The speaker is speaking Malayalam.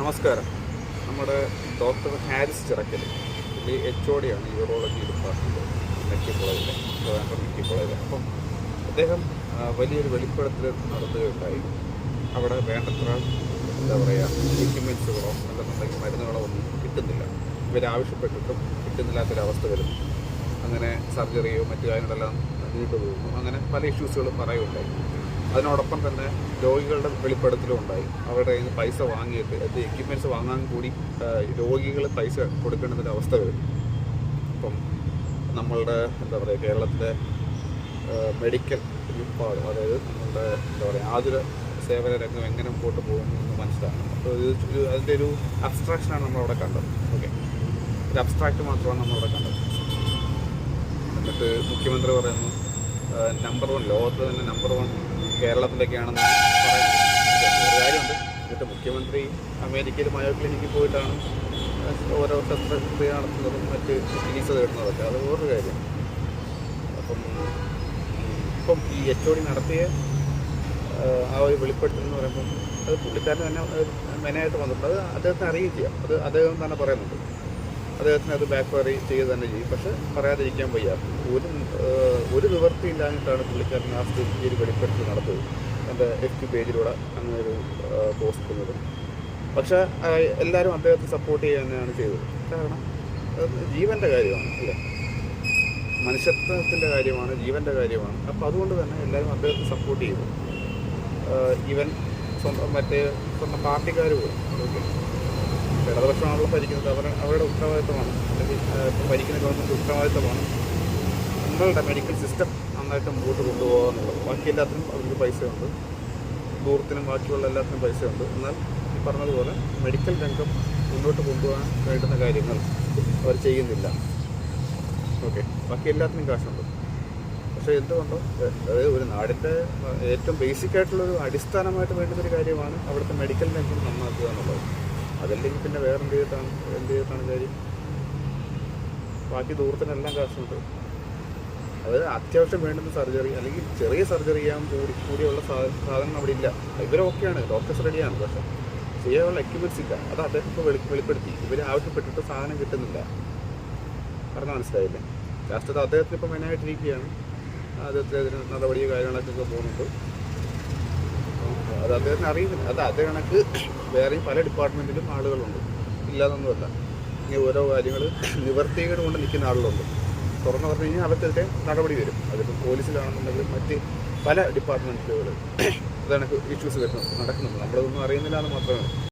നമസ്കാരം. നമ്മുടെ ഡോക്ടർ ഹാരിസ് ചിറക്കൽ പുള്ളി എച്ച് ഒ ഡിയാണ് യൂറോളജി ഡിപ്പാർട്ട്മെന്റ് മെഡിക്കൽ കോളേജിലെ ട്രിവാൻഡ്രം മെഡിക്കൽ കോളേജിൽ അപ്പം അദ്ദേഹം വലിയൊരു വെളിപ്പെടുത്തൽ നടത്തുകയുണ്ടായി. അവിടെ വേണ്ടത്ര എന്താ പറയുക എക്യുപ്മെൻസുകളോ അല്ലെന്നുണ്ടെങ്കിൽ മരുന്നുകളോ ഒന്നും കിട്ടുന്നില്ല. ഇവരാവശ്യപ്പെട്ടിട്ടും കിട്ടുന്നില്ലാത്തൊരവസ്ഥ വരുന്നു. അങ്ങനെ സർജറിയോ മറ്റു കാര്യങ്ങളെല്ലാം നീണ്ടുപോകുന്നു. അങ്ങനെ പല ഇഷ്യൂസുകളും പറയുകയുണ്ടായി. അതിനോടൊപ്പം തന്നെ രോഗികളുടെ വെളിപ്പെടുത്തലും ഉണ്ടായി. അവരുടെ കയ്യിൽ നിന്ന് പൈസ വാങ്ങിയിട്ട് അത് എക്യുപ്മെന്റ്സ് വാങ്ങാൻ കൂടി രോഗികൾ പൈസ കൊടുക്കേണ്ടതിന്റെ അവസ്ഥ വരും. അപ്പം നമ്മളുടെ എന്താ പറയുക കേരളത്തിലെ മെഡിക്കൽ വിഭാഗം അതായത് നമ്മളുടെ എന്താ പറയുക ആതുര സേവന രംഗം എങ്ങനെ മുമ്പോട്ട് പോകുന്നു എന്ന് മനസ്സിലാക്കണം. അപ്പോൾ ഇത് അതിന്റെ ഒരു അബ്സ്ട്രാക്ഷനാണ് നമ്മളവിടെ കണ്ടത്. ഓക്കെ ഒരു അബ്സ്ട്രാക്റ്റ് മാത്രമാണ് നമ്മളവിടെ കണ്ടത്. എന്നിട്ട് മുഖ്യമന്ത്രി പറയുന്നു നമ്പർ വൺ ലോകത്ത് തന്നെ നമ്പർ വൺ കേരളത്തിലേക്കാണെന്ന് പറയുന്നത്. കാര്യമുണ്ട്. എന്നിട്ട് മുഖ്യമന്ത്രി അമേരിക്കയിൽ മയോ ക്ലിനിക്കിൽ പോയിട്ടാണ് ഓരോ ശസ്ത്രക്രിയ നടത്തുന്നതും മറ്റ് ചികിത്സ തേടുന്നതൊക്കെ. അത് വേറൊരു കാര്യം. അപ്പം ഇപ്പം ഈ എച്ച് ഒ ഡി നടത്തിയ ആ, ഒരു വെളിപ്പെടുത്തൽ എന്ന് പറയുമ്പോൾ അത് പുള്ളിക്കാരൻ തന്നെ മെനയായിട്ട് വന്നിട്ടുണ്ട്. അത് അദ്ദേഹത്തിന് അറിയിക്കുക അത് അദ്ദേഹം തന്നെ പറയുന്നുണ്ട്. അദ്ദേഹത്തിന് അത് ബാക്ക് ഫയർ ചെയ്യുക തന്നെ ചെയ്യും. പക്ഷെ പറയാതിരിക്കാൻ വയ്യ. ഒരു ഒരു നിവൃത്തി ഇല്ലാഞ്ഞിട്ടാണ് പുള്ളിക്കാരൻ ആ സ്ഥിതി ഒരു വെളിപ്പെടുത്തൽ നടത്തിയത് എന്റെ എഫ് ടി പേജിലൂടെ അങ്ങനെ ഒരു പോസ്റ്റ് ഇടുന്നത് പക്ഷെ എല്ലാവരും അദ്ദേഹത്തെ സപ്പോർട്ട് ചെയ്യുക തന്നെയാണ് ചെയ്തത്. കാരണം ജീവന്റെ കാര്യമാണ് അല്ലേ? മനുഷ്യത്വത്തിന്റെ കാര്യമാണ് ജീവന്റെ കാര്യമാണ്. അപ്പോൾ അതുകൊണ്ട് തന്നെ എല്ലാവരും അദ്ദേഹത്തെ സപ്പോർട്ട് ചെയ്തു. ഈവൻ സ്വന്തം മറ്റേ സ്വന്തം പാർട്ടിക്കാർ പോലും. ഇടതുപക്ഷമാണല്ലോ ഭരിക്കുന്നത്. അവർ അവരുടെ ഉത്തരവാദിത്തമാണ്. അല്ലെങ്കിൽ ഇപ്പം ഭരിക്കുന്ന ഗവൺമെന്റ് ഉത്തരവാദിത്തമാണ് നിങ്ങളുടെ മെഡിക്കൽ സിസ്റ്റം നന്നായിട്ട് മുമ്പോട്ട് കൊണ്ടുപോകുക എന്നുള്ളത്. ബാക്കി എല്ലാത്തിനും അവർക്ക് പൈസയുണ്ട്. ദൂരത്തിനും ബാക്കിയുള്ള എല്ലാത്തിനും പൈസയുണ്ട്. എന്നാൽ ഈ പറഞ്ഞതുപോലെ മെഡിക്കൽ രംഗം മുന്നോട്ട് കൊണ്ടുപോകാൻ വേണ്ടുന്ന കാര്യങ്ങൾ അവർ ചെയ്യുന്നില്ല. ഓക്കെ ബാക്കി എല്ലാത്തിനും കാശുണ്ട്. പക്ഷേ എന്തുകൊണ്ടോ അത് ഒരു നാടിന്റെ ഏറ്റവും ബേസിക് ആയിട്ടുള്ളൊരു അടിസ്ഥാനമായിട്ട് വേണ്ടുന്നൊരു കാര്യമാണ് അവിടുത്തെ മെഡിക്കൽ രംഗം നന്നാക്കുക എന്നുള്ളത്. അതല്ലെങ്കിൽ പിന്നെ വേറെ എന്ത് ചെയ്തിട്ടാണ് എന്ത് ചെയ്തിട്ടാണ് കാര്യം? ബാക്കി ദൂരത്തിനെല്ലാം കാശുണ്ട്. അതായത് അത്യാവശ്യം വേണ്ടുന്ന സർജറി അല്ലെങ്കിൽ ചെറിയ സർജറി ചെയ്യാൻ കൂടി കൂടിയുള്ള സാധനം അവിടെ ഇല്ല ഇവരൊക്കെയാണ് ഡോക്ടേഴ്സ് റെഡിയാണ് പക്ഷെ ചെയ്യാനുള്ള എക്യുപ്മെന്റ്സ് ഇല്ല. അത് അദ്ദേഹം ഇപ്പോൾ വെളി വെളിപ്പെടുത്തി. ഇവർ ആവശ്യപ്പെട്ടിട്ട് സാധനം കിട്ടുന്നില്ല. പറഞ്ഞാൽ മനസ്സിലായില്ലേ? ലാസ്റ്റ് അത് അദ്ദേഹത്തിന് ഇപ്പോൾ മെയിനായിട്ടിരിക്കുകയാണ് അദ്ദേഹത്തിന് നടപടിയോ കാര്യങ്ങളൊക്കെ പോകുന്നുണ്ട്. അത് അദ്ദേഹത്തിന് അറിയുന്നില്ല. അത് അതേ കണക്ക് വേറെയും പല ഡിപ്പാർട്ട്മെന്റിലും ആളുകളുണ്ട്. ഇല്ലാതൊന്നുമല്ല. ഇനി ഓരോ കാര്യങ്ങൾ നിവർത്തികേട് കൊണ്ട് നിൽക്കുന്ന ആളുകളുണ്ട്. തുറന്നു പറഞ്ഞു കഴിഞ്ഞാൽ അവർക്കെതിരെ നടപടി വരും. അതിപ്പോൾ പോലീസിലാണെന്നുണ്ടെങ്കിലും മറ്റ് പല ഡിപ്പാർട്ട്മെന്റുകൾ അതാണ് ഇഷ്യൂസ് വരുന്നത് നടക്കുന്നുണ്ട്. നമ്മളതൊന്നും അറിയുന്നില്ല എന്ന് മാത്രമേ